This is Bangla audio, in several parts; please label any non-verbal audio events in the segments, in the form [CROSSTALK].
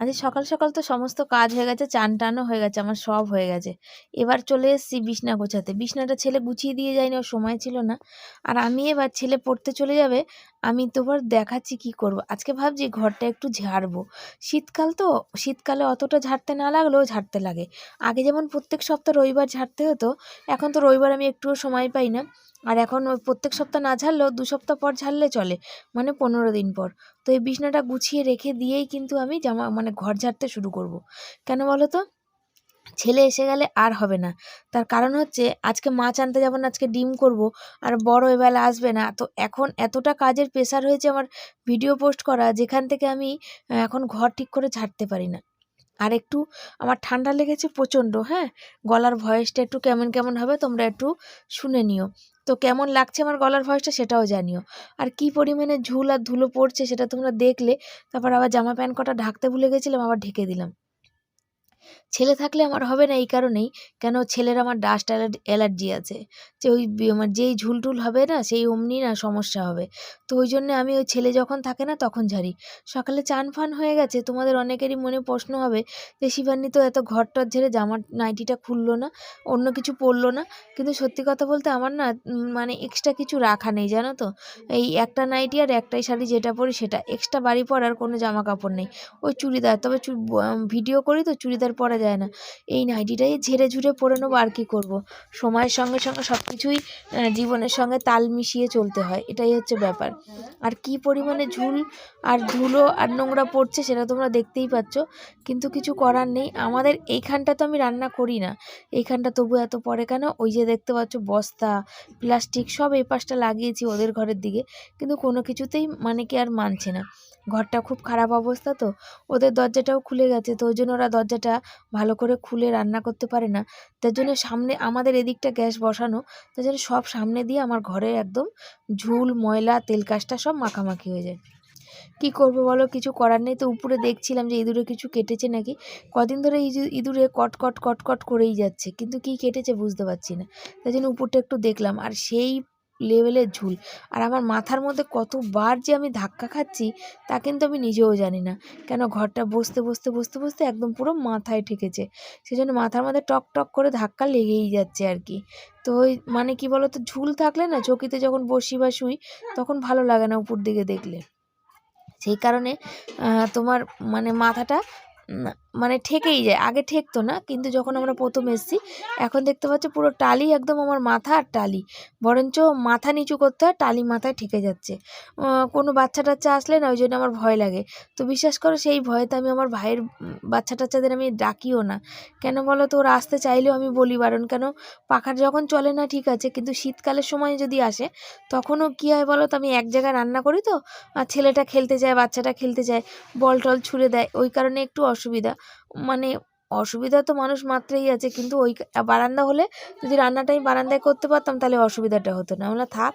আজকে সকাল সকাল তো সমস্ত কাজ হয়ে গেছে, চান টানও হয়ে গেছে, আমার সব হয়ে গেছে। এবার চলে এসেছি বিছনা গোছাতে। বিছনাটা ছেলে গুছিয়ে দিয়ে যায়নি, ওর সময় ছিল না। আর আমি এবার ছেলে পড়তে চলে যাবে, আমি তো এবার দেখাচ্ছি কি করব। আজকে ভাবছি ঘরটা একটু ঝাড়বো। শীতকাল তো, শীতকালে অতটা ঝাড়তে না লাগলেও ঝাড়তে লাগে। আগে যেমন প্রত্যেক সপ্তাহ রবিবার ঝাড়তে হতো, এখন তো রবিবার আমি একটুও সময় পাই না। আর এখন ওই প্রত্যেক সপ্তাহ না ঝাড়লেও দু সপ্তাহ পর ঝাড়লে চলে মানে পনেরো দিন পর। তো এই বিছনাটা গুছিয়ে রেখে দিয়েই কিন্তু আমি জামা মানে ঘর ঝাড়তে শুরু করব। কেন বলো তো? ছেলে এসে গেলে আর হবে না। তার কারণ হচ্ছে, আজকে মাছ আনতে যাব না, আজকে ডিম করব, আর বড় এবেলা আসবে না। তো এখন এতটা কাজের প্রেশার হয়েছে আমার ভিডিও পোস্ট করা, যেখান থেকে আমি এখন ঘর ঠিক করে ঝাড়তে পারি না। আর একটু, আমার ঠান্ডা লেগেছে প্রচণ্ড হ্যাঁ? গলার ভয়েসটা একটু কেমন কেমন হবে তোমরা একটু শুনে নিও। তো কেমন লাগছে আমার গলার ভয়েসটা সেটাও জানিও। আর কি পরিমাণে ঝুল আর ধুলো পড়ছে সেটা তোমরা দেখলে, তারপর আবার জামা প্যান্ট কটা ঢাকতে ভুলে গেছিলাম, আবার ঢেকে দিলাম। ছেলে থাকলে আমার হবে না এই কারণেই। কেন? ছেলের আমার ডাস্ট অ্যালার্জি আছে। যে ওই আমার যেই ঝুলটুল হবে না, সেই অমনি না সমস্যা হবে। তো ওই জন্যে আমি ওই ছেলে যখন থাকে না, তখন ঝাড়ি। সকালে চান ফান হয়ে গেছে, তোমাদের অনেকেরই মনে প্রশ্ন হবে যে শিবানী তো এত ঘর টর ঝেড়ে জামার নাইটিটা খুললো না, অন্য কিছু পরলো না? কিন্তু সত্যি কথা বলতে আমার না মানে এক্সট্রা কিছু রাখা নেই, জানো তো? এই একটা নাইটি আর একটাই শাড়ি যেটা পরি সেটা। এক্সট্রা বাড়ি পরার কোনো জামা কাপড় নেই। ওই চুড়িদার, তবে ভিডিও করি তো, চুড়িদার পরা যায় না। এই নাইটিটাই ঝেড়ে ঝুড়ে পরে নেব আর কী করব? সময়ের সঙ্গে সঙ্গে সব কিছুই জীবনের সঙ্গে তাল মিশিয়ে চলতে হয়। এটাই হচ্ছে ব্যাপার। আর কি পরিমাণে ঝুল আর ধুলো আর নোংরা পড়ছে সেটা তোমরা দেখতেই পাচ্ছ। কিন্তু কিছু করার নেই। আমাদের এইখানটা তো আমি রান্না করি না। এইখানটা তবু এত পরে কেন? ওই যে দেখতে পাচ্ছ বস্তা, প্লাস্টিক সব এই পাশটা লাগিয়েছি ওদের ঘরের দিকে। কিন্তু কোনো কিছুতেই মানে কি আর মানছে না। ঘরটা খুব খারাপ অবস্থা তো। ওদের দরজাটাও খুলে গেছে তো ওই জন্য ওরা দরজাটা ভালো করে খুলে রান্না করতে পারে না। তার জন্য সামনে আমাদের এদিকটা গ্যাস বসানো, তার জন্য সব সামনে দিয়ে আমার ঘরে একদম ঝুল, ময়লা, তেল কাজটা সব মাখামাখি হয়ে যায়। কি করব বলো? কিছু করার নেই তো উপরে দেখছিলাম যে ইঁদুরে কিছু কেটেছে নাকি। কদিন ধরে ইঁদুরে কট কট কট কট করেই যাচ্ছে, কিন্তু কি কেটেছে বুঝতে পারছি না। তাই জন্য উপরটা একটু দেখলাম, আর সেই লেভেলের ঝুল। আর আমার মাথার মধ্যে কতবার যে আমি ধাক্কা খাচ্ছি, তা কিন্তু আমি নিজেও জানি না। কেন ঘরটা বসতে বসতে বসতে বসতে একদম পুরো মাথায় ঠেকেছে। সেই জন্য মাথার মধ্যে টক টক করে ধাক্কা লেগেই যাচ্ছে আর কি। তো ওই মানে কি বলতো, ঝুল থাকলে না চকিতে যখন বসি বা শুই, তখন ভালো লাগে না উপর দিকে দেখলে। সেই কারণে তোমার মানে মাথাটা মানে ঠেকেই যায়। আগে ঠেকতো না, কিন্তু যখন আমরা প্রথম এসেছি, এখন দেখতে পাচ্ছি পুরো টালি একদম আমার মাথা আর টালি। বরঞ্চ মাথা নিচু করতে হয়, টালি মাথায় ঠেকে যাচ্ছে। কোনো বাচ্চা টাচ্চা আসলে না, ওই জন্য আমার ভয় লাগে। তো বিশ্বাস করো, সেই ভয়তে আমি আমার ভাইয়ের বাচ্চা টাচ্চাদের আমি ডাকিও না। কেন বলো তো, ওরা আসতে চাইলেও আমি বলি বারণ। কেন? পাখার যখন চলে না, ঠিক আছে, কিন্তু শীতকালের সময় যদি আসে, তখনও কী হয় বলো তো, আমি এক জায়গায় রান্না করি তো, আর ছেলেটা খেলতে যায়, বাচ্চাটা খেলতে যায় বল টল ছুঁড়ে দেয়, ওই কারণে একটু অসুবিধা। মানে অসুবিধা তো মানুষ মাত্রেই আছে, কিন্তু ওই বারান্দা হলে যদি রান্নাটা আমি বারান্দায় করতে পারতাম তাহলে অসুবিধাটা হতো। না আমরা থাক,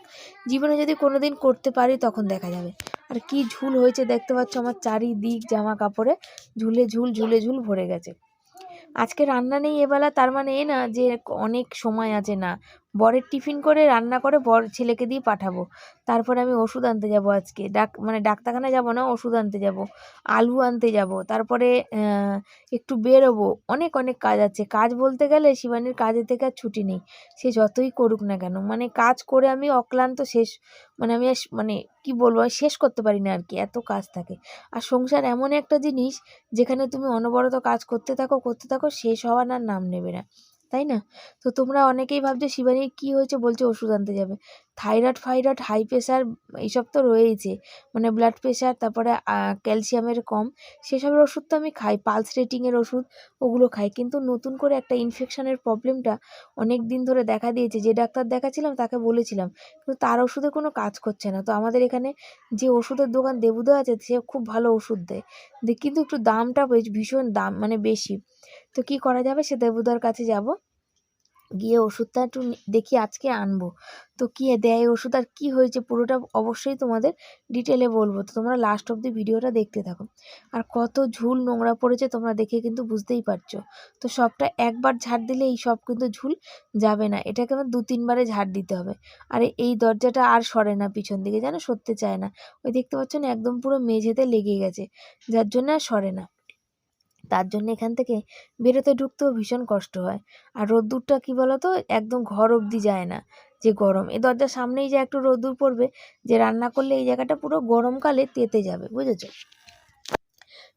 জীবনে যদি কোনো দিন করতে পারি তখন দেখা যাবে। আর কি ঝুল হয়েছে দেখতে পাচ্ছ আমার চারিদিক জামা কাপড়ে ঝুলে ঝুল ঝুলে ঝুল ভরে গেছে। আজকে রান্না নেই এবেলা, তার মানে এ না যে অনেক সময় আছে না বরের টিফিন করে রান্না করে বর ছেলেকে দিয়ে পাঠাবো। তারপরে আমি ওষুধ আনতে যাব আজকে। ডাক মানে ডাক্তারখানায় যাব না, ওষুধ আনতে যাব। আলু আনতে যাব। তারপরে একটু বেরোবো। অনেক অনেক কাজ আছে। কাজ বলতে গেলে শিবানীর কাজের থেকে আর ছুটি নেই। সে যতই করুক না কেন মানে কাজ করে আমি অক্লান্ত শেষ মানে আমি মানে কি বলব শেষ করতে পারি না আর কি এত কাজ থাকে। আর সংসার এমন একটা জিনিস, যেখানে তুমি অনবরত কাজ করতে থাকো করতে থাকো, শেষ হওয়ার আর নাম নেবে না। তাই না? তো তোমরা অনেকেই ভাবছ শিবানীর কি হয়েছে? বলছে ওষুধ আনতে যাবে। থাইরয়েড, ফাইরয়েড, হাই প্রেশার এইসব তো রয়েইছে। মানে ব্লাড প্রেশার তারপরে ক্যালসিয়ামের কম। সেসবের ওষুধ তো আমি খাই, পালস রেটিংয়ের ওষুধ, ওগুলো খাই। কিন্তু নতুন করে একটা ইনফেকশানের প্রবলেমটা অনেক দিন ধরে দেখা দিয়েছে। যে ডাক্তার দেখাছিলাম তাকে বলেছিলাম, কিন্তু তার ওষুধে কোনো কাজ করছে না। তো আমাদের এখানে যে ওষুধের দোকান দেবুদা আছে, সে খুব ভালো ওষুধ দেয়। কিন্তু একটু দামটা বেশ, ভীষণ দাম মানে বেশি। তো কি করা যাবে? সে দেবুদার কাছে যাব। গিয়ে ওষুধটা একটু দেখি আজকে আনব। তো কী দেয় ওষুধ আর কী হয়েছে পুরোটা অবশ্যই তোমাদের ডিটেলে বলব। তো তোমরা লাস্ট অব দি ভিডিওটা দেখতে থাকো। আর কত ঝুল নোংরা পড়েছে তোমরা দেখে কিন্তু বুঝতেই পারছ। তো সবটা একবার ঝাড় দিলে এই সব কিন্তু ঝুল যাবে না। এটাকে আমার দু, তিনবারে ঝাড় দিতে হবে। আর এই দরজাটা আর সরে না পিছন দিকে, যেন সরতে চায় না। ওই দেখতে পাচ্ছ না একদম পুরো মেঝেতে লেগে গেছে। যার জন্য আর সরে না। তার জন্য এখান থেকে বেরোতে ঢুকতেও ভীষণ কষ্ট হয়। আর রোদ্দুরটা কী বলো তো একদম ঘর অবধি যায় না। যে গরম। এ দরজার সামনেই যে একটু রোদ্দুর পড়বে, যে রান্না করলে এই জায়গাটা পুরো গরমকালে তেতে যাবে, বুঝেছ?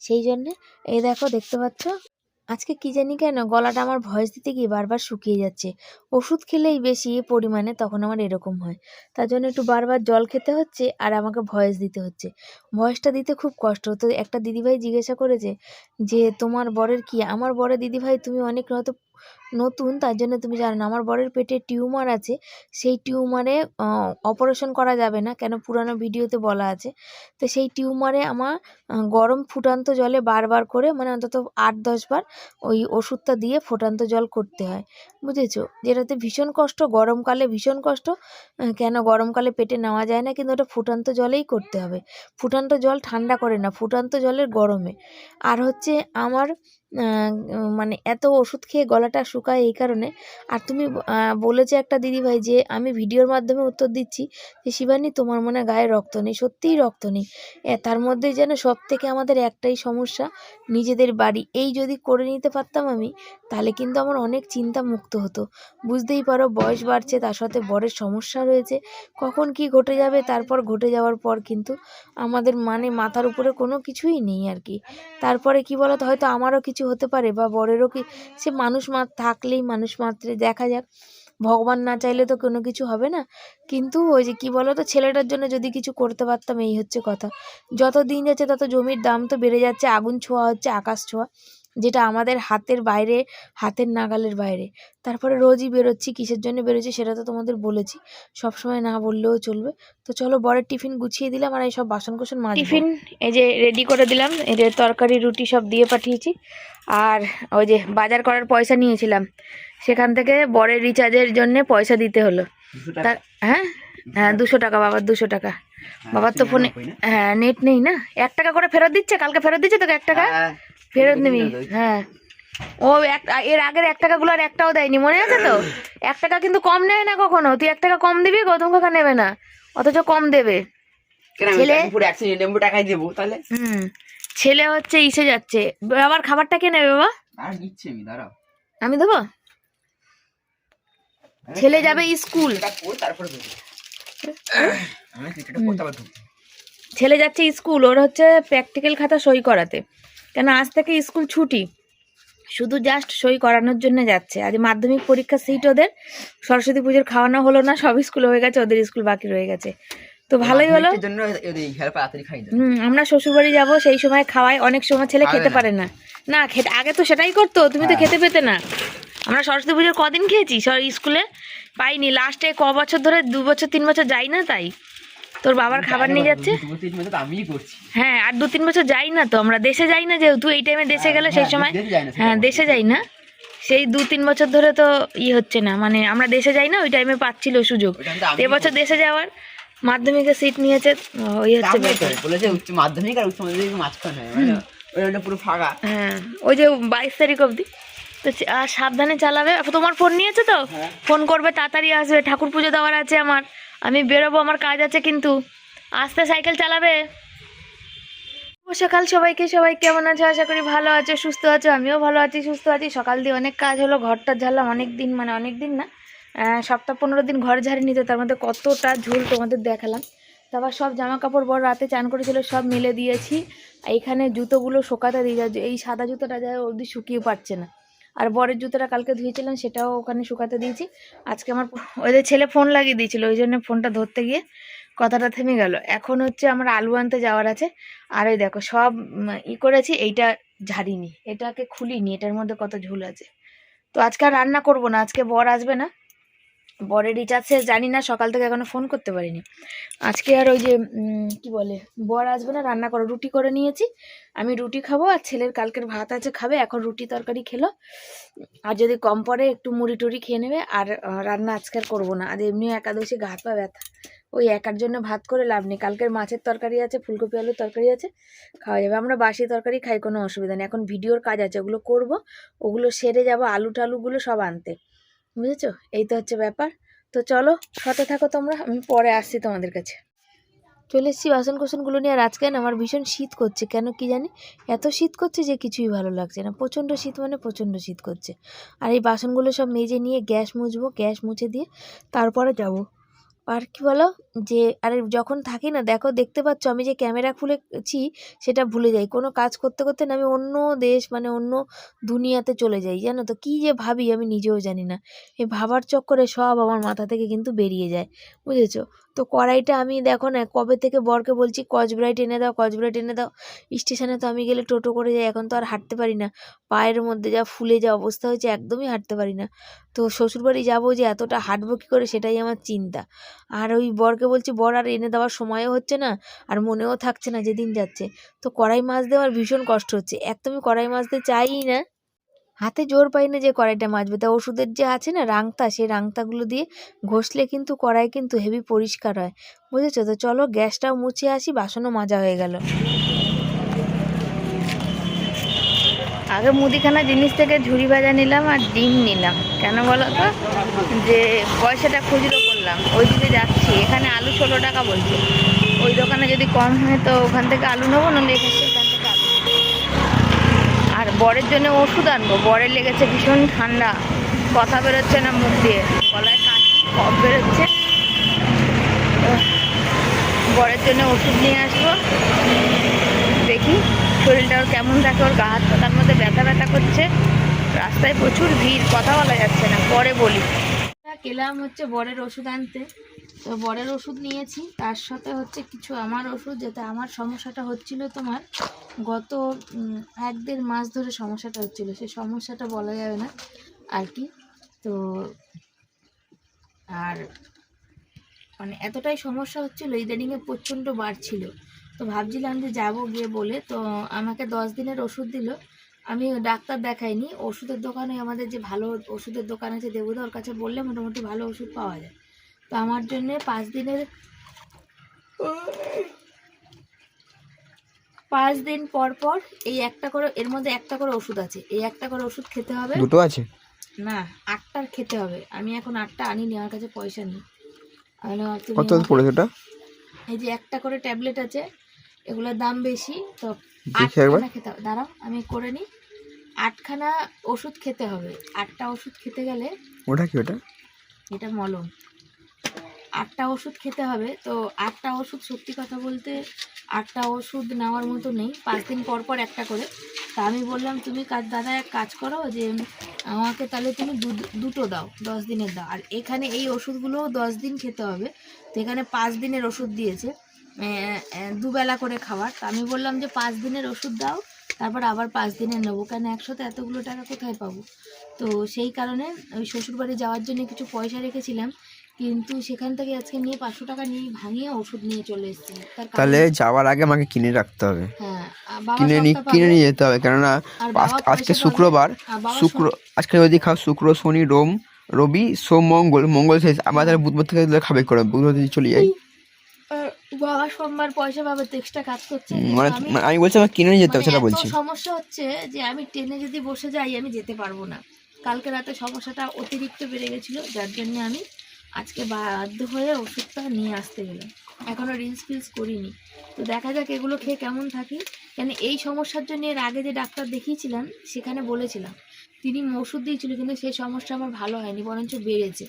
সেই জন্যে এই দেখো, দেখতে পাচ্ছ? আজকে কি জানি কেন গলাটা আমার ভয়েস দিতে গিয়ে বারবার শুকিয়ে যাচ্ছে। ওষুধ খেলেই বেশি পরিমাণে তখন আমার এরকম হয়। তার জন্য একটু বারবার জল খেতে হচ্ছে আর আমাকে ভয়েস দিতে হচ্ছে। ভয়েসটা দিতে খুব কষ্ট তো একটা দিদিভাই জিজ্ঞাসা করেছে যে, তোমার বরের কি? আমার বরের দিদিভাই, তুমি অনেক হয়তো নতুন, তার জন্য তুমি জানো না, আমার বরের পেটে টিউমার আছে, সেই টিউমারে অপারেশন করা যাবে না, কেন পুরানো ভিডিওতে বলা আছে। তো সেই টিউমারে আমার গরম ফুটান্ত জলে বারবার করে মানে অন্তত আট, দশ বার ওই ওষুধটা দিয়ে ফুটান্ত জল করতে হয়, বুঝেছ? যেটাতে ভীষণ কষ্ট, গরমকালে ভীষণ কষ্ট কেন গরমকালে পেটে নেওয়া যায় না, কিন্তু ওটা ফুটান্ত জলেই করতে হবে। ফুটান্ত জল ঠান্ডা করে না, ফুটান্ত জলের গরমে। আর হচ্ছে আমার মানে এত ওষুধ খেয়ে গলাটা শুকায় এই কারণে। আর তুমি বলেছে একটা দিদিভাই যে, আমি ভিডিওর মাধ্যমে উত্তর দিচ্ছি যে, শিবানী, তোমার মনে গায়ে রক্ত নেই, সত্যিই রক্ত নেই। তার মধ্যে যেন সব থেকে আমাদের একটাই সমস্যা, নিজেদের বাড়ি। এই যদি করে নিতে পারতাম আমি, তাহলে কিন্তু আমার অনেক চিন্তা মুক্ত হতো। বুঝতেই পারো, বয়স বাড়ছে, তার সাথে বরের সমস্যা রয়েছে। কখন কি ঘটে যাবে, তারপর ঘটে যাওয়ার পর কিন্তু আমাদের মানে মাথার উপরে কোনো কিছুই নেই আর কি। তারপরে কি বলতো, হয়তো আমারও কিছু হতে পারে বা বরেরও কি, সে মানুষ থাকলেই মানুষ মাত্রে দেখা যাক। ভগবান না চাইলে তো কোনো কিছু হবে না। কিন্তু ওই যে কী বলো তো ছেলেটার জন্য যদি কিছু করতে পারতাম, এই হচ্ছে কথা। যত দিন যাচ্ছে তত জমির দাম তো বেড়ে যাচ্ছে, আগুন ছোঁয়া হচ্ছে, আকাশ ছোঁয়া। যেটা আমাদের হাতের বাইরে হাতের নাগালের বাইরে। তারপরে রোজই বেরোচ্ছি কিসের জন্য বেরোচ্ছি সেটা তো তোমাদের বলেছি। সবসময় না বললেও চলবে। তো চলো বরের টিফিন গুছিয়ে দিলাম আর এই সব বাসন কোসন মাছ টিফিন এই যে রেডি করে দিলাম এই যে তরকারি রুটি সব দিয়ে পাঠিয়েছি। আর ওই যে বাজার করার পয়সা নিয়েছিলাম সেখান থেকে বরের রিচার্জের জন্য পয়সা দিতে হলো। তার হ্যাঁ? হ্যাঁ দুশো টাকা বাবার দুশো টাকা। বাবার তো ফোনে হ্যাঁ নেট নেই না। এক টাকা করে ফেরত দিচ্ছে কালকে ফেরত দিচ্ছে তোকে এক টাকা? ফেরত নিবি। হ্যাঁ। ও এক এর আগের এক টাকাগুলো আর একটাও দেয়নি মনে আছে তো? এক টাকা কিন্তু কম নেয় না কখনো। তুই এক টাকা কম দিবি গৌতম কাকা নেবে না। অথচ কম দেবে। ছেলে? টাকায় দেবো তাহলে? হুম। ছেলে হচ্ছে ইসে যাচ্ছে। আবার খাবারটা কে নেবে বাবা? আর দিচ্ছি আমি দাঁড়াও। আমি দেবো? ছেলে যাবে স্কুল। তারপরে ছেলে যাচ্ছে স্কুল ওর হচ্ছে প্র্যাকটিক্যাল খাতা সই করাতে। কেন আজ থেকে স্কুল ছুটি? শুধু জাস্ট সই করানোর জন্য যাচ্ছে। আজ মাধ্যমিক পরীক্ষা সিট ওদের। সরস্বতী পুজোর খাওয়ানো হলো না সব স্কুল হয়ে গেছে ওদের স্কুল বাকি রয়ে গেছে। তো ভালোই হলো। হুম আমরা শ্বশুরবাড়ি যাব সেই সময় খাওয়াই অনেক সময় ছেলে খেতে পারে না। না খেতে আগে তো সেটাই করতো তুমি তো হ্যাঁ। খেতে পেতে না। আমরা সরস্বতী পুজোর কদিন খেয়েছি? স্কুলে পাইনি। লাস্টে ক বছর ধরে দু বছর তিন বছর যাই না তাই। তোর বাবার খাবার নিয়ে যাচ্ছে? হ্যাঁ আর দু তিন বছর যাই না তো আমরা দেশে যাই না যেহেতু এই টাইমে দেশে গেলে সেই হ্যাঁ, সময় হ্যাঁ দেশে যাই না। সেই দু তিন বছর ধরে তো ই হচ্ছে না মানে আমরা দেশে যাই না ওই টাইমে পাচ্ছিল সুযোগ। এবছর দেশে যাওয়ার মাধ্যমিকের সিট নিয়েছে ওই হচ্ছে। বলেছে উচ্চ মাধ্যমিক আর উচ্চ মাধ্যমিক মাঝখানে মানে পুরো ফাঁকা। হ্যাঁ ওই যে বাইশ তারিখ অবধি। তো আর সাবধানে চালাবে। তোমার ফোন নিয়েছে তো? হ্যাঁ। ফোন করবে তাড়াতাড়ি আসবে। ঠাকুর পুজো দেওয়ার আছে আমার। আমি বেরোবো আমার কাজ আছে কিন্তু। আস্তে সাইকেল চালাবে। সকাল সবাইকে। সবাই কেমন আছো? আশা করি ভালো আছো সুস্থ আছো। আমিও ভালো আছি সুস্থ আছি। সকাল দিয়ে অনেক কাজ হলো ঘরটা ঝাড়লাম অনেক দিন মানে অনেক দিন না। সপ্তাহ পনেরো দিন ঘর ঝাড়িনি তো তার মধ্যে কতটা ঝুল তোমাদের দেখালাম। তারপর সব জামা কাপড় বড় রাতে চান করেছিল সব মেলে দিয়েছি। এইখানে জুতোগুলো শোকাতে দিয়ে যাচ্ছে এই সাদা জুতোটা যায় অবধি শুকিয়ে পারছে না। আর বরের জুতোটা কালকে ধুয়েছিলাম, সেটাও ওখানে শুকাতে দিয়েছি। আজকে আমার ওদের ছেলে ফোন লাগিয়ে দিয়েছিল, ওই জন্য ফোনটা ধরতে গিয়ে কথাটা থেমে গেল। এখন হচ্ছে আমার আলু আনতে যাওয়ার আছে, আর ওই দেখো সব ই করেছি, এইটা ঝাড়িনি, এটাকে খুলিনি, এটার মধ্যে কত ঝুল আছে। তো আজকে আর রান্না করব না, আজকে বর আসবে না বরের রিচার্জ শেষ, জানি না, সকাল থেকে এখনও ফোন করতে পারিনি। আজকে আর ওই যে কি বলে, বর আসবে না, রান্না করো, রুটি করে নিয়েছি। আমি রুটি খাব আর ছেলের কালকের ভাত আছে, খাবে, এখন রুটি তরকারি খেলো। আর যদি কম পরে একটু মুড়ি টুড়ি খেয়ে নেবে, আর রান্না আজকে আর করব না। আর এমনি একাদশী হাত পা ব্যথা। ওই একার জন্য ভাত করে লাভ নেই। কালকের মাছের তরকারি আছে, ফুলকপি আলুর তরকারি আছে, খাওয়া যাবে। আমরা বাসি তরকারি খাই, কোনো অসুবিধা নেই। এখন ভিডিওর কাজ আছে, ওগুলো করব। ওগুলো সেরে যাব, আলু টালুগুলো সব আনতে। বুঝেছ? এই তো হচ্ছে ব্যাপার। তো চলো, সাথে থাকো তোমরা, আমি পরে আসছি তোমাদের কাছে। চলে এসেছি বাসন কোসনগুলো নিয়ে, আর আজকে না আমার ভীষণ শীত করছে। কেন কি জানি? এত শীত করছে যে কিছুই ভালো লাগছে না। প্রচণ্ড শীত মানে প্রচণ্ড শীত করছে। আর এই বাসনগুলো সব মেজে নিয়ে গ্যাস মুছবো, গ্যাস মুছে দিয়ে তারপরে যাব। আর কি বলো? যে, আরে যখন থাকি না, দেখো দেখতে পাচ্ছ আমি যে ক্যামেরা খুলেছি সেটা ভুলে যাই। কোনো কাজ করতে করতে না আমি অন্য দেশ মানে অন্য দুনিয়াতে চলে যাই, জানো তো? কী যে ভাবি আমি নিজেও জানি না। এই ভাবার চক্করে সব আমার মাথা থেকে কিন্তু বেরিয়ে যায়, বুঝেছ? তো কড়াইটা আমি দেখো না, কবে থেকে বরকে বলছি কচব্রাইট এনে দাও কচব্রাইট এনে দাও। স্টেশনে তো আমি গেলে টোটো করে যাই, এখন তো আর হাঁটতে পারি না। পায়ের মধ্যে যা ফুলে যা অবস্থা হয়েছে, একদমই হাঁটতে পারি না। তো শ্বশুরবাড়ি যাব যে এতটা হাঁটবো কী করে সেটাই আমার চিন্তা। আর ওই বরকে বলছি, বর, আর এনে দেওয়ার সময়ও হচ্ছে না, আর মনেও থাকছে না যেদিন যাচ্ছে। তো কড়াই মাজতে আমার ভীষণ কষ্ট হচ্ছে। একদমই কড়াই মাজতে চাইই না। হাতে জোর পাই না যে কড়াইটা মাছবে তা ওষুধের যে আছে না, রাংতা, সেই রাংতাগুলো দিয়ে ঘষলে কিন্তু কড়াই কিন্তু হেভি পরিষ্কার হয়। বুঝেছ? তো চলো গ্যাসটাও মুছে আসি, বাসনও মাজা হয়ে গেল। আগে মুদিখানা জিনিস থেকে ঝুড়ি ভাজা নিলাম আর ডিম নিলাম। কেন বলো তো? যে পয়সাটা খুচরো করলাম। ওই দিকে যাচ্ছি। এখানে আলু ষোলো টাকা বলছে। ওই দোকানে যদি কম হয় তো ওখান থেকে আলু নেব, নাহলে এখান থেকে আর বরের জন্য ওষুধ আনব। বরের লেগেছে ভীষণ ঠান্ডা। কথা বেরোচ্ছে না মুখ দিয়ে। গলায় কাশি, কফ বেরোচ্ছে। বরের জন্য ওষুধ নিয়ে আসব। দেখি। শরীরটা কেমন থাকে, ওর গা হাত পাতার মধ্যে ব্যথা ব্যথা করছে। রাস্তায় প্রচুর ভিড়, কথা বলা যাচ্ছে না, পরে বলি। গেলাম হচ্ছে বরের ওষুধ আনতে। তো বরের ওষুধ নিয়েছি, তার সাথে হচ্ছে কিছু আমার ওষুধ, যেটা আমার সমস্যাটা হচ্ছিল তোমার, গত এক দেড় মাস ধরে সমস্যাটা হচ্ছিল, সেই সমস্যাটা বলা যাবে না আর কি। তো, আর মানে এতটাই সমস্যা হচ্ছিল, ইদানিংয়ে প্রচণ্ড বাড়ছিল। তো ভাবছিলাম যে যাব গিয়ে বলে তো আমাকে দশ দিনের ওষুধ দিল। আমি ডাক্তার দেখাইনি ওষুধের দোকানে আমাদের যে ভালো ওষুধের দোকান আছে দেবুদা ওর কাছে বললে মোটামুটি ভালো ওষুধ পাওয়া যায়। তো আমার জন্যে পাঁচ দিনের পাঁচ দিন পর পর এই একটা করে এর মধ্যে একটা করে ওষুধ আছে। এই একটা করে ওষুধ খেতে হবে। দুটো আছে? না আটটার খেতে হবে। আমি এখন আটটা আনিনি আমার কাছে পয়সা নেই। আমি কত পড়েছে এই যে একটা করে ট্যাবলেট আছে এগুলোর দাম বেশি তো। আটখানা খেতে হবে। দাঁড়াও আমি করে নিই। আটখানা ওষুধ খেতে হবে। আটটা ওষুধ খেতে গেলে ওটা কি ওটা? এটা মলম। আটটা ওষুধ খেতে হবে তো আটটা ওষুধ সত্যি কথা বলতে আটটা ওষুধ নেওয়ার মতো নেই। পাঁচ দিন পর পর একটা করে। তা আমি বললাম তুমি কাজ দাদা এক কাজ করো যে আমাকে তাহলে তুমি দুটো দাও দশ দিনের দাও। আর এখানে এই ওষুধগুলোও দশ দিন খেতে হবে। তো এখানে পাঁচ দিনের ওষুধ দিয়েছে। দুবেলা করে খাওয়ার। তা আমি বললাম যে পাঁচ দিনের ওষুধ দাও তারপর আবার পাঁচ দিনের নেব। কেন একসাথে এতগুলো টাকা কোথায় পাবো? তো সেই কারণে ওই শ্বশুরবাড়ি যাওয়ার জন্য কিছু পয়সা রেখেছিলাম কিন্তু সেখান থেকে আজকে নিয়ে পাঁচশো টাকা নিয়ে ভাঙিয়ে ওষুধ নিয়ে চলে এসেছি তাহলে যাওয়ার আগে আমাকে কিনে রাখতে হবে। হ্যাঁ কিনে কিনে নিয়ে যেতে হবে। কেননা আজকে শুক্রবার। শুক্র আজকে যদি খাও শুক্র শনি রোম রবি সোম মঙ্গল। মঙ্গল শেষ। আবার তাহলে বুধবার থেকে খাবে করে বুধবার যদি চলে যাই। বাবা সোমবার পয়সা পাবে তো এক্সট্রা কাজ করছে। মানে আমি- মানে বলছি আমার কিনে যেতে হবে মানে সেটা বলছি। সমস্যা হচ্ছে যে আমি ট্রেনে যদি বসে যাই আমি যেতে পারব না। কালকে রাতে সমস্যাটা অতিরিক্ত বেড়ে গেছিল যার জন্য আমি আজকে বাধ্য হয়ে ওষুধটা নিয়ে আসতে গেলাম। এখনও রিলস ফিলস করিনি। তো দেখা যাক এগুলো খেয়ে কেমন থাকি। কেন এই সমস্যার জন্য এর আগে যে ডাক্তার দেখিয়েছিলাম সেখানে বলেছিলাম তিনি ওষুধ দিয়েছিল কিন্তু সেই সমস্যা আমার ভালো হয়নি বরঞ্চ বেড়েছে।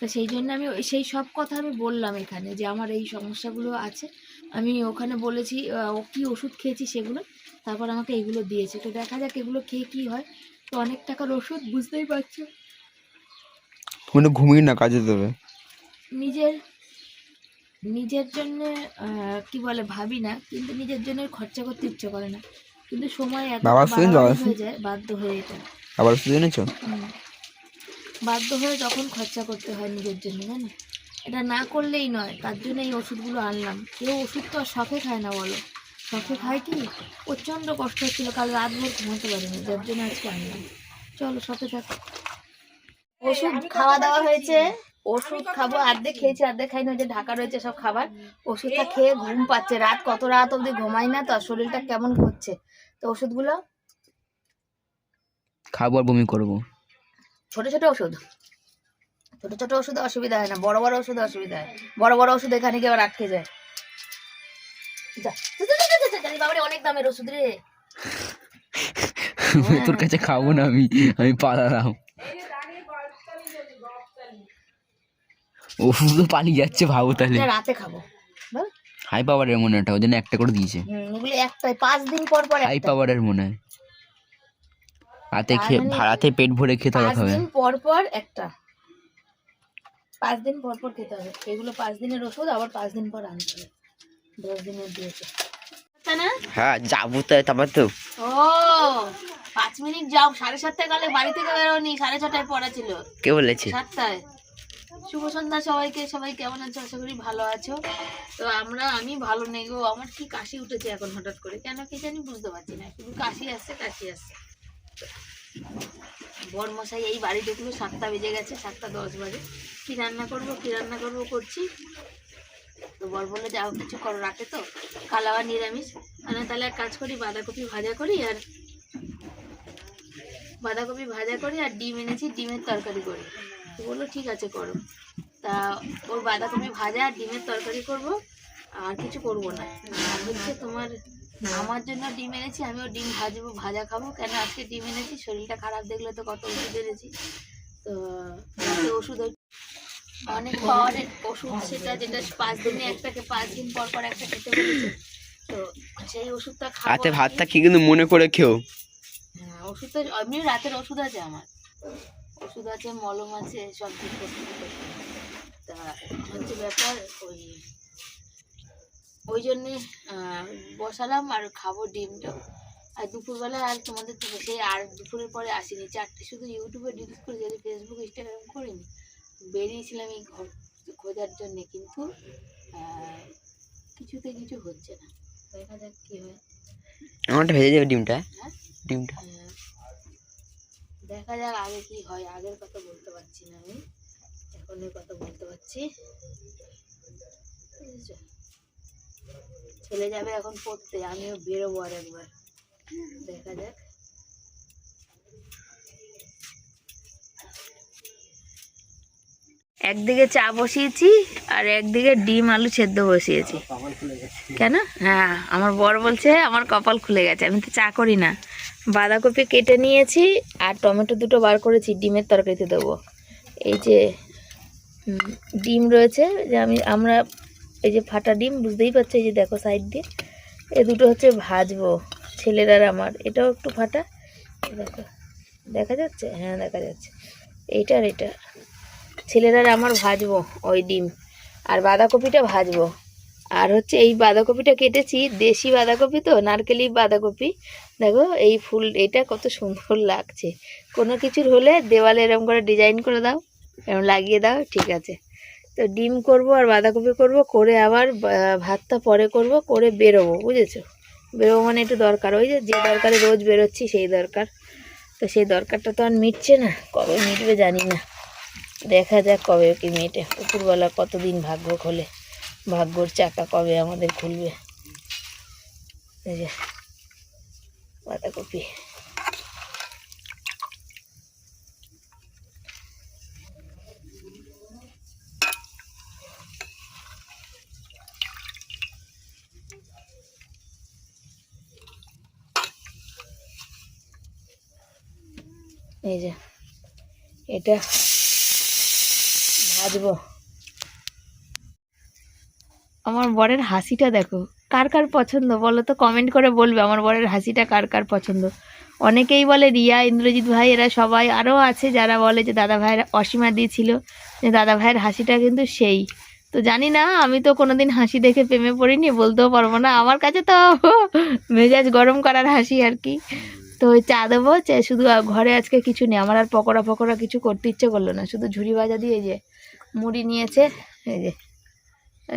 তো সেই জন্য আমি সেই সব কথা আমি বললাম এখানে যে আমার এই সমস্যাগুলো আছে। আমি ওখানে বলেছি ও কী ওষুধ খেয়েছি সেগুলো তারপর আমাকে এগুলো দিয়েছে। তো দেখা যাক এগুলো খেয়ে কী হয়। তো অনেক টাকার ওষুধ বুঝতেই পারছ। তুমি তো ঘুমিয়ে না কাজে দেবে। নিজের নিজের জন্য কি বলে ভাবি না কিন্তু নিজের জন্য খরচা করতে ইচ্ছে করে না। কিন্তু সময় এত। হয়ে যায় বাধ্য হয়ে এটা। আবার হুম। বাধ্য হয়ে তখন খরচা করতে হয় নিজের জন্য জানো? এটা না করলেই নয় তার জন্য এই ওষুধগুলো আনলাম। কেউ ওষুধ তো আর শখে খায় না বলো? শখে খায় কি? প্রচণ্ড কষ্ট হচ্ছিল কাল রাত ভোর ঘুমাতে পারিনি যার জন্য আজকে আনলাম। চলো শখে থাকো। ওষুধ খাওয়া দাওয়া হয়েছে। ওষুধ খাব অর্ধেক খেয়েছি অর্ধেক খাইনি ওই যে ঢাকা রয়েছে সব খাবার। ওষুধটা খেয়ে ঘুম পাচ্ছে। রাত কত রাত অবধি ঘুমাই না তো আর শরীরটা কেমন করছে তো ওষুধগুলো খাবার বমি করব। ছোট ছোট ওষুধ। ছোট ছোট ওষুধে অসুবিধা হয় না বড় বড় ওষুধে অসুবিধা হয়। বড় বড় ওষুধ এখানে গিয়ে আবার আটকে যায়। বাবারে অনেক দামের ওষুধ রে। [LAUGHS] তোর কাছে খাব না আমি আমি পালালাম। পালিয়ে যাচ্ছে ভাবো তাহলে। রাতে খাব। হাই পাওয়ারের মনে হয় ওটা ওই জন্য একটা করে দিয়েছে। ওগুলো একটাই পাঁচ দিন পর পর হাই পাওয়ারের মনে হয়। রাতে খেয়ে মানে রাতে পেট ভরে খেতে পাঁচ হবে দিন পর পর একটা। পাঁচ দিন পর পর খেতে হবে। এগুলো পাঁচ দিনের ওষুধ আবার পাঁচ দিন পর আনতে হবে। দশ দিনের দিয়েছে। হ্যাঁ যাব তো তারপর তো। ও পাঁচ মিনিট যাও। সাড়ে সাতটায় গেলে বাড়ি থেকে বেরোনি সাড়ে ছটায় পড়া ছিল। কে বলেছে? সাতটায়। শুভ সন্ধ্যা সবাইকে। সবাই কেমন আছো? আশা করি ভালো আছো। তো আমরা আমি ভালো নেই গো। আমার কি কাশি উঠেছে এখন হঠাৎ করে? কেন কি জানি বুঝতে পারছি না। শুধু কাশি আসছে কাশি আসছে। বর মশাই এই বাড়ি ঢুকলো সাতটা বেজে গেছে, সাতটা দশ বাজে। কি রান্না করব, কি রান্না করব করছি? তো বর বলল, যাও, কিছু করো, রাখে তো। কাল আবার নিরামিষ। মানে তাহলে এক কাজ করি, বাঁধাকপি ভাজা করি আর বাঁধাকপি ভাজা করি আর ডিম এনেছি, ডিমের তরকারি করি। তো বলল, ঠিক আছে, করো। তা ওর বাঁধাকপি ভাজা আর ডিমের তরকারি করব, আর কিছু করব না। আর হচ্ছে তোমার আমার জন্য ডিম এনেছি আমিও ডিম ভাজবো ভাজা খাব। কেন আজকে ডিম এনেছি? শরীরটা খারাপ দেখলে তো কত ওষুধ এনেছি। তো ওষুধ অনেক পাওয়ারের ওষুধ সেটা যেটা পাঁচ দিনে একটাকে পাঁচ দিন পর পর একটা খেতে বলেছে তো সেই ওষুধটা খাব রাতে ভাতটা কি কিন্তু মনে করে খেও। হ্যাঁ ওষুধ এমনি রাতের ওষুধ আছে আমার। ওষুধ আছে মলম আছে সব কিছু তা হচ্ছে ব্যাপার ওই ওই জন্যে বসালাম আর খাব ডিমটা আর দুপুরবেলা আর তোমাদের সেই আর দুপুরের পরে আসিনি। চারটে শুধু ইউটিউবে ডিলিট করে যদি ফেসবুক ইনস্টাগ্রাম করিনি। বেরিয়েছিলাম এই ঘর খোঁজার জন্যে কিন্তু কিছুতে কিছু হচ্ছে না। দেখা যাক কী হয়। আমারটা ভেজে যাবে ডিমটা? হ্যাঁ? ডিমটা। দেখা যাক আগে কি হয়। আগের কথা বলতে পারছি না আমি। এখনের কথা বলতে পারছি? ছেলে যাবে এখন পড়তে আমিও বেরোবো আর একবার দেখা যাক। একদিকে চা বসিয়েছি আর একদিকে ডিম আলু সেদ্ধ বসিয়েছি। কেন? হ্যাঁ আমার বর বলছে আমার কপাল খুলে গেছে আমি তো চা করি না। বাঁধাকপি কেটে নিয়েছি আর টমেটো দুটো বার করেছি ডিমের তরকারিতে দেবো। এই যে ডিম রয়েছে যে আমি আমরা এই যে ফাটা ডিম, বুঝতেই পারছ? এই যে দেখো সাইড দিয়ে। এ দুটো হচ্ছে ভাজবো, ছেলের আর আমার। এটাও একটু ফাটা। দেখো, দেখা যাচ্ছে? হ্যাঁ দেখা যাচ্ছে। এইটা আর এটা। ছেলের আর আমার ভাজবো ওই ডিম। আর বাঁধাকপিটা ভাজবো। আর হচ্ছে এই বাঁধাকপিটা কেটেছি, দেশি বাঁধাকপি তো, নারকেলি বাঁধাকপি। দেখো, এই ফুল, এটা কত সুন্দর লাগছে। কোনো কিছুর হলে দেওয়ালে এরকম করে ডিজাইন করে দাও। এরকম লাগিয়ে দাও, ঠিক আছে। তো ডিম করব আর বাঁধাকপি করব, করে আবার ভাতটা পরে করব, করে বেরোবো, বুঝেছ? বেরোবো মানে একটু দরকার, ওই যে যে দরকারে রোজ বেরোচ্ছি সেই দরকার। তো সেই দরকারটা তো আর মিটছে না, কবে মিটবে জানি না। দেখা যাক কবে কি মেটে উপরবেলা কতদিন ভাগ্য খোলে, ভাগ্যর চাকা কবে আমাদের খুলবে। যে, বাঁধাকপি। এই যে, এটা ভাজবো। আমার বরের হাসিটা দেখো, কার কার পছন্দ বলো তো কমেন্ট করে বলবে আমার বরের হাসিটা কার কার পছন্দ। অনেকেই বলে রিয়া, ইন্দ্রজিৎ ভাই, এরা সবাই আরও আছে যারা বলে যে দাদা ভাইয়ের অসীমা দিয়েছিল যে দাদা ভাইয়ের হাসিটা কিন্তু সেই। তো জানি না, আমি তো কোনোদিন হাসি দেখে প্রেমে পড়িনি, বলতেও পারব না। আমার কাছে তো [LAUGHS] মেজাজ গরম করার হাসি আর কি। তো ওই চা দেবো শুধু ঘরে আজকে কিছু নেই, আমার আর পকোড়া ফকোড়া কিছু করতে ইচ্ছে করল না। শুধু ঝুড়ি ভাজা দিয়ে যে মুড়ি নিয়েছে, এই যে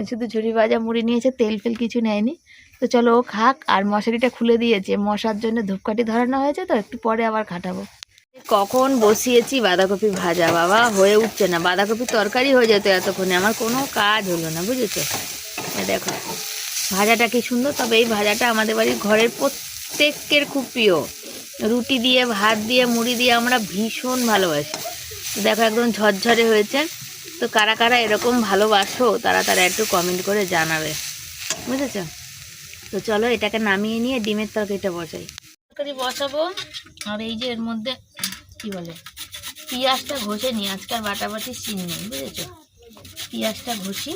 শুধু ঝুড়ি ভাজা, মুড়ি নিয়েছে, তেল ফেল কিছু নেয়নি। তো চলো ও খাক, আর মশারিটা খুলে দিয়েছে, মশার জন্য ধূপকাঠি ধরানো হয়েছে তো, একটু পরে আবার খাটাবো। কখন বসিয়েছি বাঁধাকপি ভাজা, বাবা, হয়ে উঠছে না বাঁধাকপি তরকারি হয়ে যেত এতক্ষণে, আমার কোনো কাজ হলো না, বুঝেছ? দেখো, ভাজাটা কি সুন্দর, তবে এই ভাজাটা আমাদের বাড়ির ঘরের প্রত্যেকের খুব প্রিয়। রুটি দিয়ে, ভাত দিয়ে, মুড়ি দিয়ে আমরা ভীষণ ভালোবাসি। দেখো একদম ঝরঝরে হয়েছে। তো কারা কারা এরকম ভালোবাসো, তারা তারা একটু কমেন্ট করে জানাবে। বুঝেছ? তো চলো এটাকে নামিয়ে নিয়ে ডিমের তরকারিটা বসাই। তরকারি বসাবো, আর এই যে এর মধ্যে কি বলে, পেঁয়াজটা ঘষে নিই। আজকাল বাটাবাটি সিন নেই, বুঝেছ? পেঁয়াজটা ঘষি,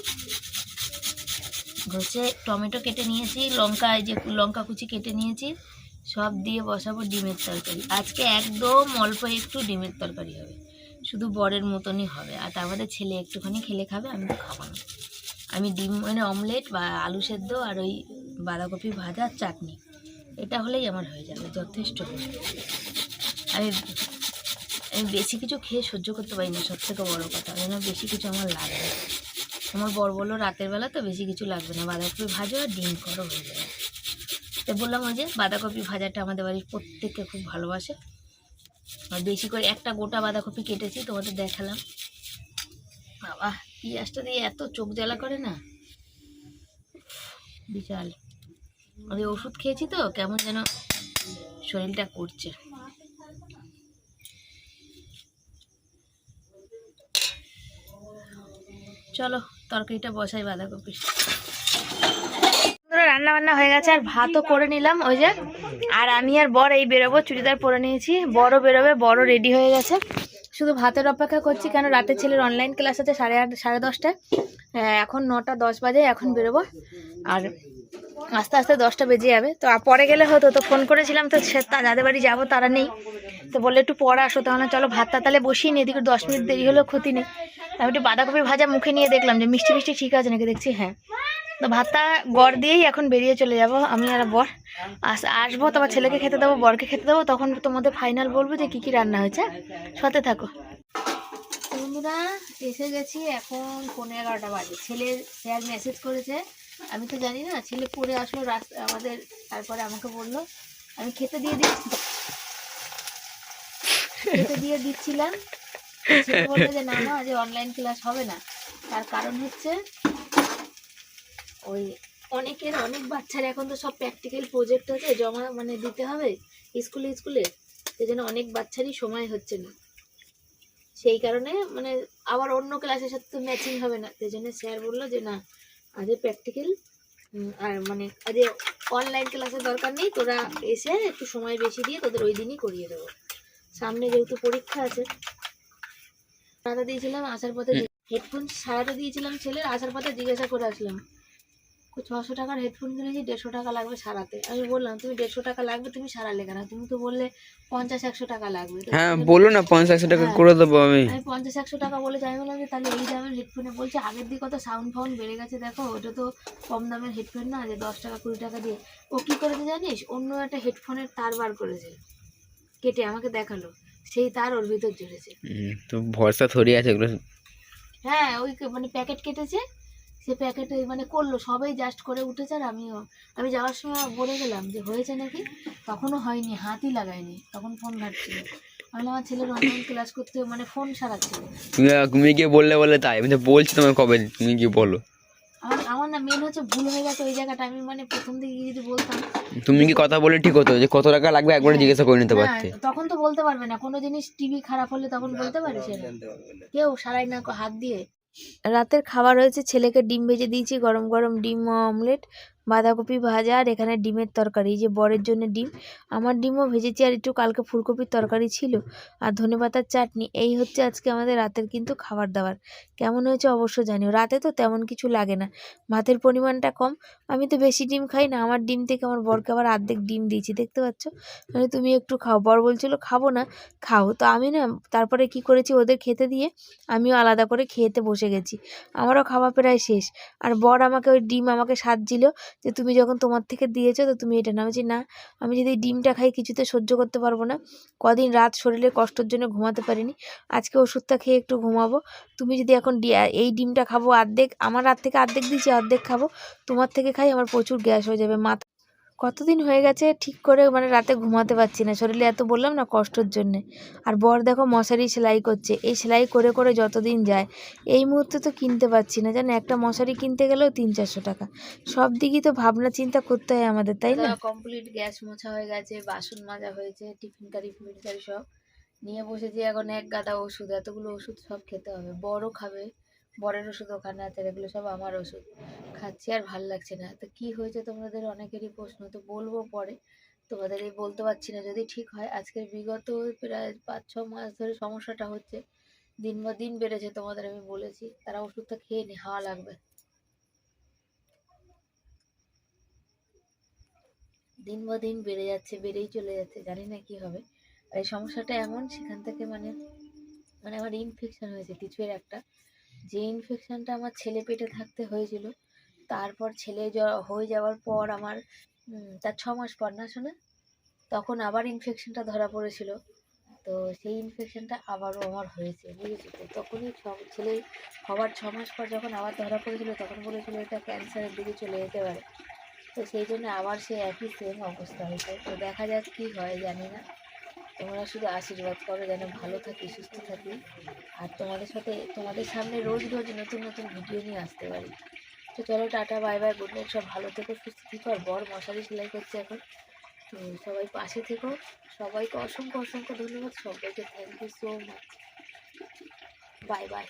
ঘষে টমেটো কেটে নিয়েছি, লঙ্কা, এই যে লঙ্কা কুচি কেটে নিয়েছি। সব দিয়ে বসাবো ডিমের তরকারি। আজকে একদম অল্প একটু ডিমের তরকারি হবে। শুধু বরের মতনই হবে। আর তারপরে ছেলে একটুখানি খেলে খাবে, আমি তো খাব না। আমি ডিম মানে অমলেট বা আলু সেদ্ধ আর ওই বাঁধাকপি ভাজা আর চাটনি। এটা হলেই আমার হয়ে যাবে, যথেষ্ট আমি আমি বেশি কিছু খেয়ে সহ্য করতে পারি না সব থেকে বড়ো কথা। যেন বেশি কিছু আমার লাগবে। আমার বর বলল, রাতের বেলা তো বেশি কিছু লাগবে না। বাঁধাকপি ভাজা আর ডিম করো হয়ে যাবে। তো বললাম ওই যে বাঁধাকপি ভাজাটা আমাদের বাড়ির প্রত্যেককে খুব ভালোবাসে। আর বেশি করে একটা গোটা বাঁধাকপি কেটেছি, তোমাদের দেখালাম। বাবা, পিঁয়াজটা দিয়ে এত চোখ জ্বালা করে না? বিশাল। আমি ওষুধ খেয়েছি তো, কেমন যেন শরীরটা করছে। চলো, তরকারিটা বসাই বাঁধাকপি রান্না বান্না হয়ে গেছে আর ভাতও করে নিলাম ওই যে। আর আমি আর বর এই বেরোবো চুড়িদার পরে নিয়েছি। বড় বেরোবে বড় রেডি হয়ে গেছে। শুধু ভাতের অপেক্ষা করছি কেন রাতে ছেলের অনলাইন ক্লাস আছে সাড়ে আট সাড়ে দশটায়। আহ, এখন নটা দশ বাজে এখন বেরোবো। আর আস্তে আস্তে দশটা বেজে যাবে। তো পরে গেলে হতো তো ফোন করেছিলাম তো সে যাদের বাড়ি যাব তারা নেই। তো বললে একটু পরে আসো তাহলে চলো ভাতটা তাহলে বসিয়ে নিই এদিকে দশ মিনিট দেরি হলেও ক্ষতি নেই। আমি একটু বাঁধাকপি ভাজা মুখে নিয়ে দেখলাম যে মিষ্টি মিষ্টি ঠিক আছে নাকি দেখছি হ্যাঁ। তো ভাতটা গড় দিয়েই এখন বেরিয়ে চলে যাব, আমি আর বর। আস, আসব, তোমার ছেলেকে খেতে দেবো, বরকে খেতে দেবো, তখন তোমাদের ফাইনাল বলব যে কী কী রান্না হয়েছে। সাথে থাকো। বন্ধুরা, এসে গেছি এখন পনেরো এগারোটা বাজে। ছেলে স্যার মেসেজ করেছে। আমি তো জানি না, ছেলে পড়ে আসলো রাস্তা, আমাদের, তারপরে আমাকে বলল, আমি খেতে দিয়ে দিচ্ছি। খেতে দিয়ে দিচ্ছিলাম। ছেলে বলল যে, না না আজ অনলাইন ক্লাস হবে না। তার কারণ হচ্ছে ওই অনেকের অনেক বাচ্চার এখন তো সব প্র্যাকটিক্যাল প্রজেক্ট আছে জমা মানে দিতে হবে স্কুলে স্কুলে। সেই জন্য অনেক বাচ্চারই সময় হচ্ছে না। সেই কারণে মানে আবার অন্য ক্লাসের সাথে তো ম্যাচিং হবে না। সেই জন্য স্যার বলল যে না আজ প্র্যাকটিক্যাল আর মানে আজ অনলাইন ক্লাসের দরকার নেই তোরা এসে একটু সময় বেশি দিয়ে তোদের ওই দিনই করিয়ে দেবো। সামনে যেহেতু পরীক্ষা আছে সারাটা দিয়েছিলাম আসার পথে হেডফোন সারাটা দিয়েছিলাম ছেলের আসার পথে জিজ্ঞাসা করে আসলাম। ছশো টাকার হেডফোন কিনেছি দেড়শো টাকা লাগবে সারাতে। আমি বললাম তুমি দেড়শো টাকা লাগবে তুমি সারালে কেন? তুমি তো বললে পঞ্চাশ একশো টাকা লাগবে। হ্যাঁ বলো না পঞ্চাশ একশো টাকা করে দেবো আমি। আমি পঞ্চাশ একশো টাকা বলে আমি বললাম যে তাহলে এই দামের হেডফোনে বলছে আগের দিকে কত সাউন্ড ফাউন্ড বেড়ে গেছে দেখো ওটা তো কম দামের হেডফোন না যে দশ টাকা কুড়ি টাকা দিয়ে। ও কী করেছে জানিস? অন্য একটা হেডফোনের তার বার করেছে কেটে আমাকে দেখাল সেই তার ওর ভিতর জুড়েছে তো ভরসা থরি আছে এগুলো। হ্যাঁ ওই মানে প্যাকেট কেটেছে সে প্যাকেটে মানে করল সবাই জাস্ট করে উঠেছে আর আমিও। আমি যাওয়ার সময় বলে গেলাম যে হয়েছে নাকি? তখনও হয়নি হাতই লাগায়নি তখন ফোন ঘাটছিল। আমি আমার ছেলের অনলাইন ক্লাস করতে মানে ফোন সারাচ্ছিল তুমি তুমি গিয়ে বললে বলে তাই আমি তো বলছি তোমাকে কবে তুমি গিয়ে বলো। আমার আমার না মেন হচ্ছে ভুল হয়ে গেছে ওই জায়গাটা আমি মানে প্রথম দিকে যদি বলতাম। তুমি কি কথা বলে ঠিক হতো যে কত টাকা লাগবে একবারে জিজ্ঞাসা করে নিতে পারতে? হ্যাঁ, তখন তো বলতে পারবে না কোনো জিনিস টিভি খারাপ হলে তখন বলতে পারে সেটা কেউ সারাই না হাত দিয়ে। রাতের খাবার হয়েছে ছেলেকে ডিম ভেজে দিয়েছি গরম গরম ডিম অমলেট বাঁধাকপি ভাজা আর এখানে ডিমের তরকারি। যে বরের জন্য ডিম, আমার ডিমও ভেজেছি আর একটু কালকে ফুলকপির তরকারি ছিল আর ধনেপাতার চাটনি। এই হচ্ছে আজকে আমাদের রাতের কিন্তু খাবার দাবার। কেমন হয়েছে অবশ্য জানিও। রাতে তো তেমন কিছু লাগে না। ভাতের পরিমাণটা কম। আমি তো বেশি ডিম খাই না। আমার ডিম থেকে আমার বরকে আবার অর্ধেক ডিম দিয়েছি, দেখতে পাচ্ছ? মানে তুমি একটু খাও। বর বলছিল, খাব না, খাও। তো আমি না তারপরে কি করেছি, ওদের খেতে দিয়ে আমিও আলাদা করে খেতে বসে গেছি। আমারও খাওয়া প্রায় শেষ। আর বর আমাকে ওই ডিম আমাকে সাজছিল যে তুমি যখন তোমার থেকে দিয়েছ তো তুমি এটা না আমি বলছি, না আমি যদি ডিমটা খাই কিছুতে সহ্য করতে পারব না। কদিন রাত শরীরে কষ্টের জন্য ঘুমাতে পারিনি। আজকে ওষুধটা খেয়ে একটু ঘুমাবো। তুমি যদি এখন এই ডিমটা খাব অর্ধেক আমার রাত থেকে অর্ধেক দিয়েছি অর্ধেক খাব। তোমার থেকে খাই আমার প্রচুর গ্যাস হয়ে যাবে মাথা কতদিন হয়ে গেছে ঠিক করে মানে রাতে ঘুমাতে পারছি না। শরীরে এত বললাম না কষ্টর জন্যে। আর বর দেখো মশারি সেলাই করছে। এই সেলাই করে করে যতদিন যায়, এই মুহূর্তে তো কিনতে পারছি না। জানো, একটা মশারি কিনতে গেলেও তিন চারশো টাকা। সব দিকই তো ভাবনা চিন্তা করতে হয় আমাদের, তাই না? কমপ্লিট গ্যাস মোছা হয়ে গেছে, বাসন মাজা হয়েছে, টিফিন কারি, ফিফিন কারি সব। নিয়ে বসেছি এখন এক গাদা ওষুধ। এতগুলো ওষুধ সব খেতে হবে। বড়ও খাবে। বরের ওষুধ ওখানে আছে আর এগুলো সব আমার ওষুধ। খাচ্ছি আর ভালো লাগছে না। তো কি হয়েছে তোমাদের? অনেকেরই প্রশ্ন। তো বলব পরে। তোমাদের এই বলতে পারছি না। যদি ঠিক হয়, আজকের বিগত প্রায় পাঁচ, ছ মাস ধরে সমস্যাটা হচ্ছে। দিন বা দিন বেড়েছে তোমাদের, আমি বলেছি। তারা ওষুধটা খেয়ে নি, হাওয়া লাগবে। দিন বা দিন বেড়ে যাচ্ছে, বেড়েই চলে যাচ্ছে। জানি না কি হবে। আর এই সমস্যাটা এমন, সেখান থেকে মানে মানে আমার ইনফেকশন হয়েছে কিছুর একটা। যে ইনফেকশনটা আমার ছেলে পেটে থাকতে হয়েছিল, তারপর ছেলে হয়ে যাওয়ার পর আমার তার ছ মাস পর না শোনা, তখন আবার ইনফেকশনটা ধরা পড়েছিল। তো সেই ইনফেকশনটা আবারও আমার হয়েছে, বুঝেছি তো? তখনই ছেলে হওয়ার ছ মাস পর যখন আবার ধরা পড়েছিল, তখন বলেছিল এটা ক্যান্সারের দিকে চলে যেতে পারে। তো সেই জন্য আবার সে একই সেম অবস্থা হয়েছে। তো দেখা যাক কী হয়, জানি না। তোমরা শুধু আশীর্বাদ করো, যেন ভালো থাকি, সুস্থ থাকি। আর তোমাদের সাথে, তোমাদের সামনে রোজ রোজ নতুন নতুন ভিডিও নিয়ে আসতে পারি। তো চলো tata bye bye good night সব ভালো থেকো, সুস্থ থেকো। আর বর মশারি সেলাই করছে এখন। তো সবাই পাশে থেকো। সবাইকে অসংখ্য অসংখ্য ধন্যবাদ। সবাইকে thank you so much bye bye